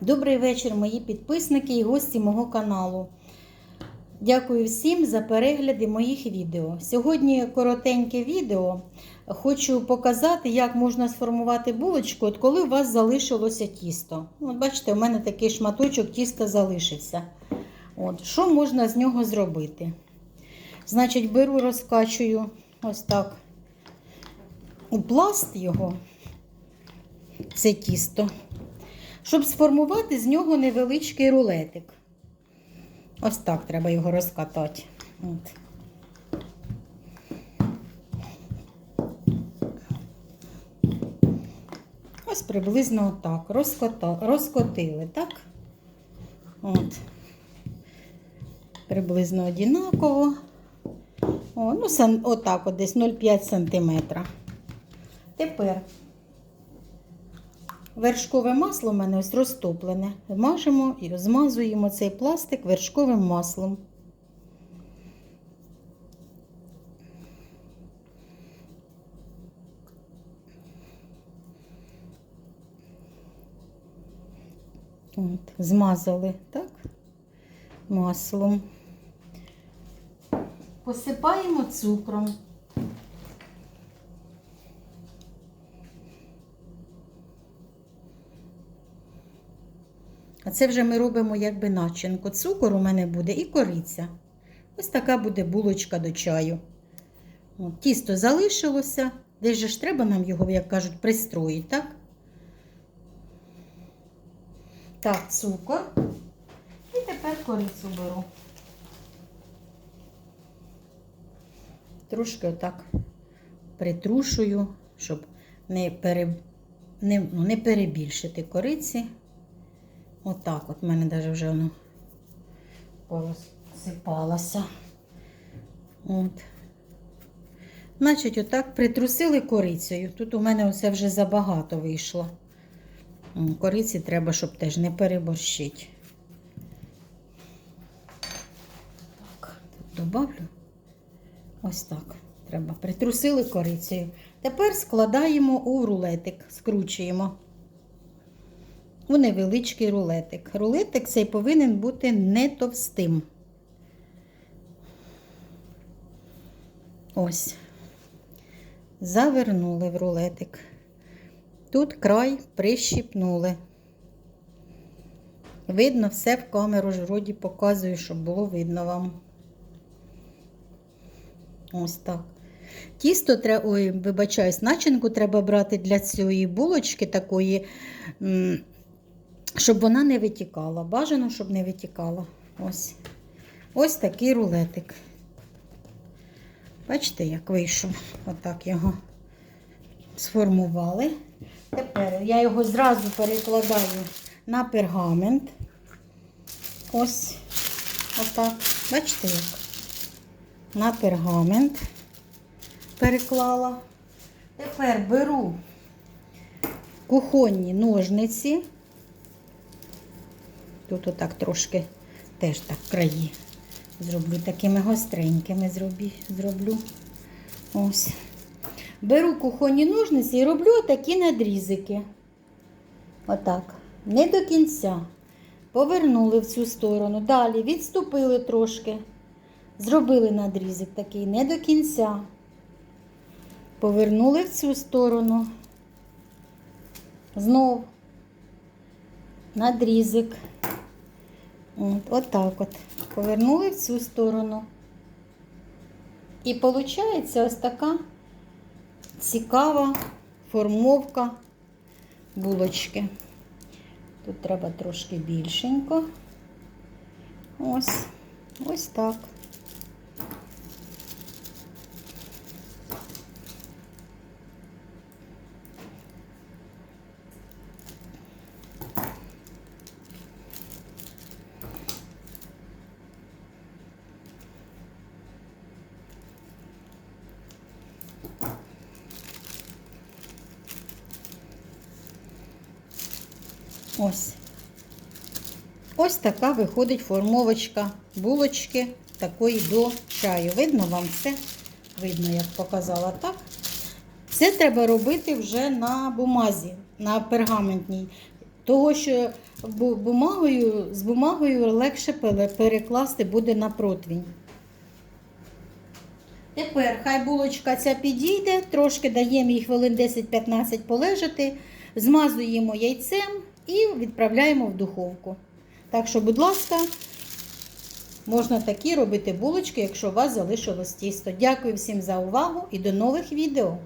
Добрий вечір, мої підписники і гості мого каналу. Дякую всім за перегляди моїх відео. Сьогодні коротеньке відео. Хочу показати, як можна сформувати булочку, от коли у вас залишилося тісто. От бачите, у мене такий шматочок тіста залишився. От, що можна з нього зробити? Значить, беру, розкачую ось так у пласт його, це тісто щоб сформувати з нього невеличкий рулетик. Ось так треба його розкатати. От. Ось приблизно отак. Розкота, розкотили, так? От. Приблизно однаково. О, ну, отак, от десь 0,5 см. Тепер Вершкове масло в мене ось розтоплене. Мажемо і змазуємо цей пластик вершковим маслом. От, змазали, так, маслом. Посипаємо цукром. А це вже ми робимо якби начинку. Цукор у мене буде і кориця. Ось така буде булочка до чаю. От, тісто залишилося. Десь же ж треба нам його, як кажуть, пристроїти, так? Так, цукор. І тепер корицю беру. Трошки отак притрушую, щоб не, пере... не, ну, не перебільшити кориці. Отак от в мене навіть вже воно порозсипалося. От. Значить, отак притрусили корицею. Тут у мене оце вже забагато вийшло. Кориці треба, щоб теж не переборщити. Так, тут добавлю. Ось так. Треба. Притрусили корицею. Тепер складаємо у рулетик, скручуємо у невеличкий рулетик. Рулетик цей повинен бути не товстим. Ось. Завернули в рулетик. Тут край прищіпнули. Видно все в камеру ж вроді показую, щоб було видно вам. Ось так. Тісто треба, ой, вибачаюсь, начинку треба брати для цієї булочки такої, щоб вона не витікала. Бажано, щоб не витікала. Ось. Ось такий рулетик. Бачите, як вийшов. Отак його сформували. Тепер я його зразу перекладаю на пергамент. Ось отак. Бачите, як? На пергамент переклала. Тепер беру кухонні ножниці. Тут отак трошки теж так краї зроблю такими гостренькими зроблю. Ось. Беру кухонні ножниці і роблю такі надрізики. Отак. Не до кінця. Повернули в цю сторону. Далі відступили трошки. Зробили надрізик такий не до кінця. Повернули в цю сторону. Знов надрізик. От, так от. Повернули в цю сторону. І виходить ось така цікава формовка булочки. Тут треба трошки більшенько. Ось, ось так. Ось. Ось така виходить формовочка булочки такої до чаю. Видно вам все? Видно, як показала так. Це треба робити вже на бумазі, на пергаментній. Того, що бумагою, з бумагою легше перекласти буде на противень. Тепер хай булочка ця підійде, трошки даємо їй хвилин 10-15 полежати, змазуємо яйцем і відправляємо в духовку. Так що, будь ласка, можна такі робити булочки, якщо у вас залишилось тісто. Дякую всім за увагу і до нових відео!